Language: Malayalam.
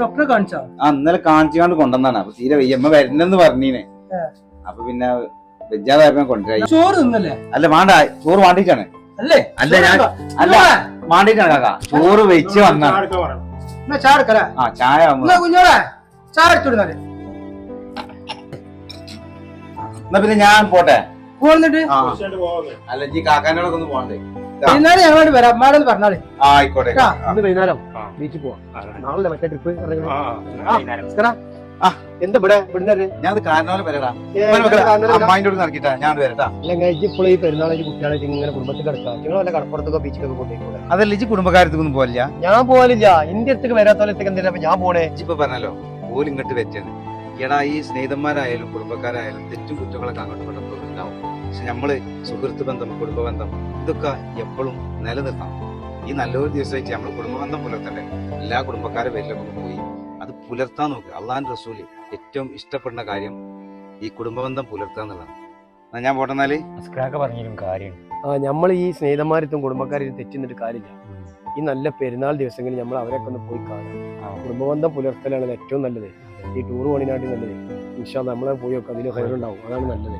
ഡോക്ടറെ കാണിച്ചോ? അന്നലെ കാണിച്ചുകൊണ്ട് കൊണ്ടുവന്നാണ് അപ്പൊ തീരെ വയ്യമ്മ വരണെന്ന് പറഞ്ഞീനെ. അപ്പൊ പിന്നെ വെജാതായപ്പോ കൊണ്ടുവരായി ചോറ് തിന്നല്ലേ? അല്ല വേണ്ട. ചോറ് വാണ്ടിട്ടാണ്. അല്ലേ? അല്ല ഞാൻ അല്ല വാണ്ടിട്ടാണ് കാക്ക. ചോറ് വെച്ച് എന്നാ ചായ എടുക്കല? ആ ചായ കുഞ്ഞോളെ എന്നാ പിന്നെ ഞാൻ പോട്ടെ. പോന്നിട്ട്? ആ. അല്ല ഒന്ന് പോണ്ടേ എന്നാലും ഞങ്ങളോട് വരാം. അമ്മാരോട് പറഞ്ഞാളെ. ആയിക്കോട്ടെ. ഇന്ന് വൈകുന്നേരം ബീച്ചിൽ പോവാം. നാളെ മറ്റേ ട്രിപ്പ് ആ. എന്താ ഇവിടെ? ഇവിടുന്ന് ഞാൻ അത് കാരണവരെ വരടാ. ഏ, അമ്മായിന്റെ കൂടെ നടക്കിട്ടാ. ഞാൻ വരട്ടാ. അല്ലെങ്കിൽ ഇപ്പോൾ ഈ പെരുന്നാളായിട്ട് കുട്ടികളായിട്ട് ഇങ്ങനെ കുടുംബത്തിൽ കിടക്കുക നിങ്ങൾ വല്ല കടപ്പുറത്തൊക്കെ ബീച്ചിലൊക്കെ കൊണ്ടുപോയിക്കൂടെ? അതല്ല ഇജ്ജ് കുടുംബക്കാരത്തൊന്നും പോലില്ല ഞാൻ പോകാനില്ല എന്റെ അടുത്തേക്ക് വരാത്തോലത്തേക്ക് എന്തിനാ ഞാൻ പോണേ. ഇപ്പൊ പറഞ്ഞല്ലോ ഇങ്ങോട്ട് വെച്ചാണ് എടാ ഈ സ്നേഹിതന്മാരായാലും കുടുംബക്കാരായാലും തെറ്റും കുറ്റങ്ങളൊക്കെ അങ്ങോട്ടും നമ്മൾ സുഹൃത്ത് ബന്ധം കുടുംബ ബന്ധം ഇതൊക്കെ എപ്പോഴും നിലനിർത്തണം. ഈ നല്ലൊരു ദിവസമായിട്ട് നമ്മൾ കുടുംബ ബന്ധം പുലർത്തണ്ടേ? എല്ലാ കുടുംബക്കാരും പേരിലൊക്കെ ഒന്ന് പോയി അത് പുലർത്താൻ നോക്കുക അള്ളാൻ റസൂൽ ഏറ്റവും ഇഷ്ടപ്പെടുന്ന കാര്യം ഈ കുടുംബ ബന്ധം പുലർത്തുക എന്നുള്ളതാണ്. എന്നാ ഞാൻ പോട്ടെന്നാൽ പറഞ്ഞാലും കാര്യം. ആ നമ്മൾ ഈ സ്നേഹിതന്മാരത്തും കുടുംബക്കാരും തെറ്റിന്നിട്ട് കാര്യമില്ല. ഈ നല്ല പെരുന്നാൾ ദിവസങ്ങളിൽ നമ്മൾ അവരൊക്കെ ഒന്ന് പോയി കാണാം കുടുംബബന്ധം പുലർത്തലാണ് ഏറ്റവും നല്ലത്. ഈ ടൂർ പോണിനാട്ടി നല്ലത്. ഇൻഷാ നമ്മളെ പോയി നോക്കാം. അതിൽ ഹൈറുണ്ടാവും. അതാണ് നല്ലത്.